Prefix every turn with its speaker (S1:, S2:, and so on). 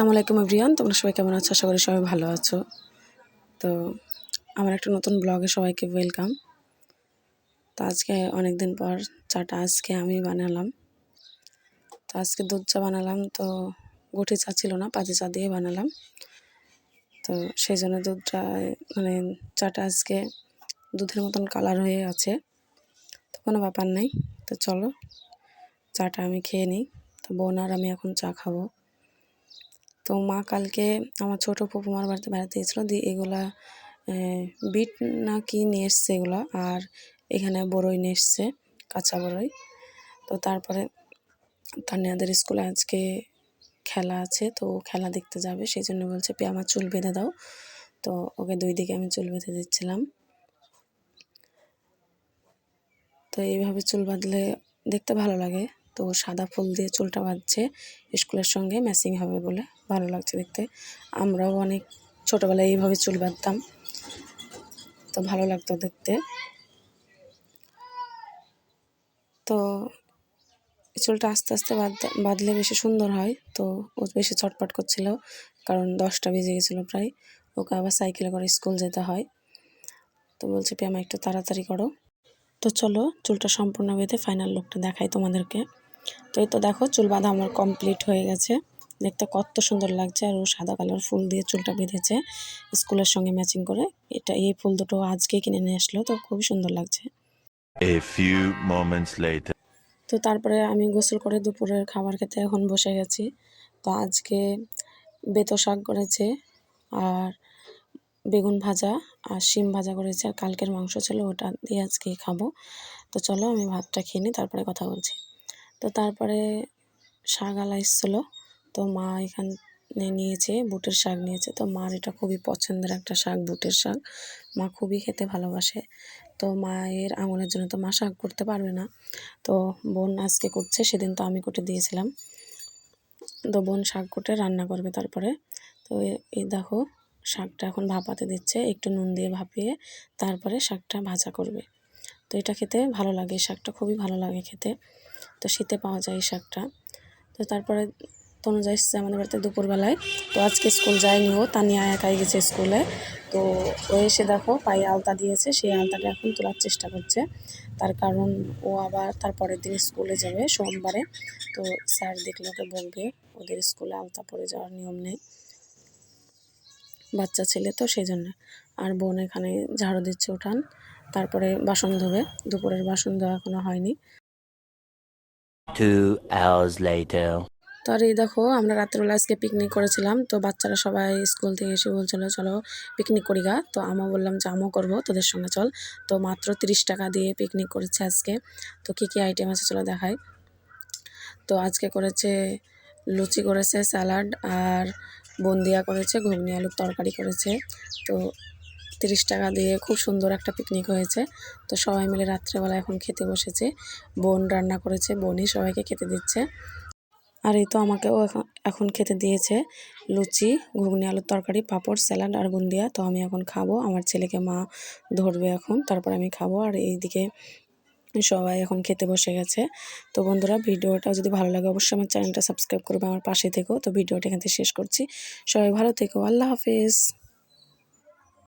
S1: আসসালামু আলাইকুম এভরিয়ান তোমরা সবাই কেমন আছো? আশা করি সবাই ভালো আছো। তো আমার একটা নতুন ব্লগে সবাইকে ওয়েলকাম। তো আজকে অনেক দিন পর চাটা আজকে আমি বানালাম। তো আজকে দুধ চা বানালাম, তো গুটি চা ছিল না, পাতি চা দিয়ে বানালাম। তো সেই জন্য দুধটা মানে চাটা আজকে দুধের মতন কালার হয়ে আছে। তো কোনো ব্যাপার নেই। তো চলো, চাটা আমি খেয়ে নিই। তো বোন আর আমি এখন চা খাব। তো মা কালকে আমার ছোটো ফুপুমার বাড়িতে বেড়াতে গেছিল, দিয়ে এগুলা বিট না কি নিয়ে এসছে এগুলো, আর এখানে বড়ই নিয়ে এসছে, কাঁচা বড়ই তো তারপরে তানিয়াদের স্কুলে আজকে খেলা আছে, তো খেলা দেখতে যাবে, সেই জন্য বলছে পে আমার চুল বেঁধে দাও। তো ওকে দুই দিকে আমি চুল বেঁধে দিচ্ছিলাম। তো এইভাবে চুল বাঁধলে দেখতে ভালো লাগে। তো সাদা ফুল দিয়ে চুলটা বাঁধছে স্কুলের সঙ্গে ম্যাচিং হবে বলে ভালো লাগছে দেখতে। আমরাও অনেক ছোটোবেলায় এইভাবে চুল বাঁধতাম, তো ভালো লাগতো দেখতে। তো চুলটা আস্তে আস্তে বাঁধলে বেশি সুন্দর হয়, তো ও বেশি চটপট করছিল, কারণ দশটা বেজে গেছিল প্রায়। ওকে আবার সাইকেলে করে স্কুল যেতে হয়। তো বলছে, পিয়ামা, একটু তাড়াতাড়ি করো। তো চলো, চুলটা সম্পূর্ণ বেঁধে ফাইনাল লুকটা দেখাই তোমাদেরকে। তো এই তো দেখো চুল বাঁধা আমার কমপ্লিট হয়ে গেছে। দেখতে কত সুন্দর লাগছে আর ও সাদা কালার ফুল দিয়ে চুলটা বেঁধেছে স্কুলের সঙ্গে ম্যাচিং করে। এটা এই ফুল দুটো আজকে কিনে নিয়ে আসলো তো খুবই সুন্দর লাগছে।
S2: A few moments later.
S1: তো তারপরে আমি গোসল করে দুপুরের খাবার খেতে এখন বসে গেছি। তো আজকে বেতো শাক করেছে আর বেগুন ভাজা আর শিম ভাজা করেছে আর কালকের মাংস ছিল ওটা দিয়ে আজকে খাব। তো চলো আমি ভাতটা খেয়ে নিই তারপরে কথা বলছি। তো তারপরে শাক আলা এসছিলো। তো মা এখানে নিয়েছে, বুটের শাক নিয়েছে। তো মার এটা খুবই পছন্দের একটা শাক, বুটের শাক। মা খুবই খেতে ভালোবাসে। তো মায়ের আঙুলের জন্য তো মা শাক করতে পারবে না। তো বোন আজকে করছে, সেদিন তো আমি কুটে দিয়েছিলাম। তো বোন শাক কুটে রান্না করবে তারপরে। তো এই দেখো, শাকটা এখন ভাপাতে দিচ্ছে, একটু নুন দিয়ে ভাপিয়ে তারপরে শাকটা ভাজা করবে। তো এটা খেতে ভালো লাগে, শাকটা খুবই ভালো লাগে খেতে। তো শীতে পাওয়া যায় এই শাকটা। তো তারপরে তনুজা এসছে আমাদের বাড়িতে দুপুরবেলায়। তো আজকে স্কুল যায়নি ও তা তানিয়া একাই গেছে স্কুলে। তো ও এসে দেখো পায়ে আলতা দিয়েছে, সেই আলতাটা এখন তোলার চেষ্টা করছে। তার কারণ ও আবার তার পরের দিন স্কুলে যাবে সোমবারে। তো স্যার দেখলে ওকে বলবে ওদের স্কুলে আলতা পরে যাওয়ার নিয়ম নেই। বাচ্চা ছেলে তো সেই জন্য। আর বোন এখানে ঝাড়ু দিচ্ছে উঠান, তারপরে বাসন ধোবে। দুপুরের বাসন ধোয়া এখনও হয়নি. তো দেখো, আমরা রাত্রেবেলা আজকে পিকনিক করেছিলাম, তো বাচ্চারা সবাই স্কুল থেকে এসে বলছিল, চলো পিকনিক করি গা। তো আমও বললাম যে আমও করব তোদের সঙ্গে, চল। তো মাত্র তিরিশ টাকা দিয়ে পিকনিক করেছে আজকে। তো কী কী আইটেম আছে চলো দেখাই। তো আজকে করেছে লুচি করেছে, স্যালাড আর বন্দিয়া করেছে, ঘুগনি, আলুর তরকারি করেছে। তো তিরিশ টাকা দিয়ে খুব সুন্দর একটা পিকনিক হয়েছে। তো সবাই মিলে রাত্রেবেলা এখন খেতে বসেছে। বোন রান্না করেছে বোনই সবাইকে খেতে দিচ্ছে। আর এই তো আমাকেও এখন এখন খেতে দিয়েছে লুচি, ঘুগনি, আলুর তরকারি, পাঁপড়, স্যালাড আর বুন্দিয়া। তো আমি এখন খাব, আমার ছেলেকে মা ধরবে এখন, তারপর আমি খাব। আর এইদিকে সবাই এখন খেতে বসে গেছে। তো বন্ধুরা, ভিডিওটা যদি ভালো লাগে অবশ্যই আমার চ্যানেলটা সাবস্ক্রাইব করবে, আমার পাশে থেকেও তো ভিডিওটা এখান থেকে শেষ করছি। সবাই ভালো থেকো, আল্লাহ হাফিজ।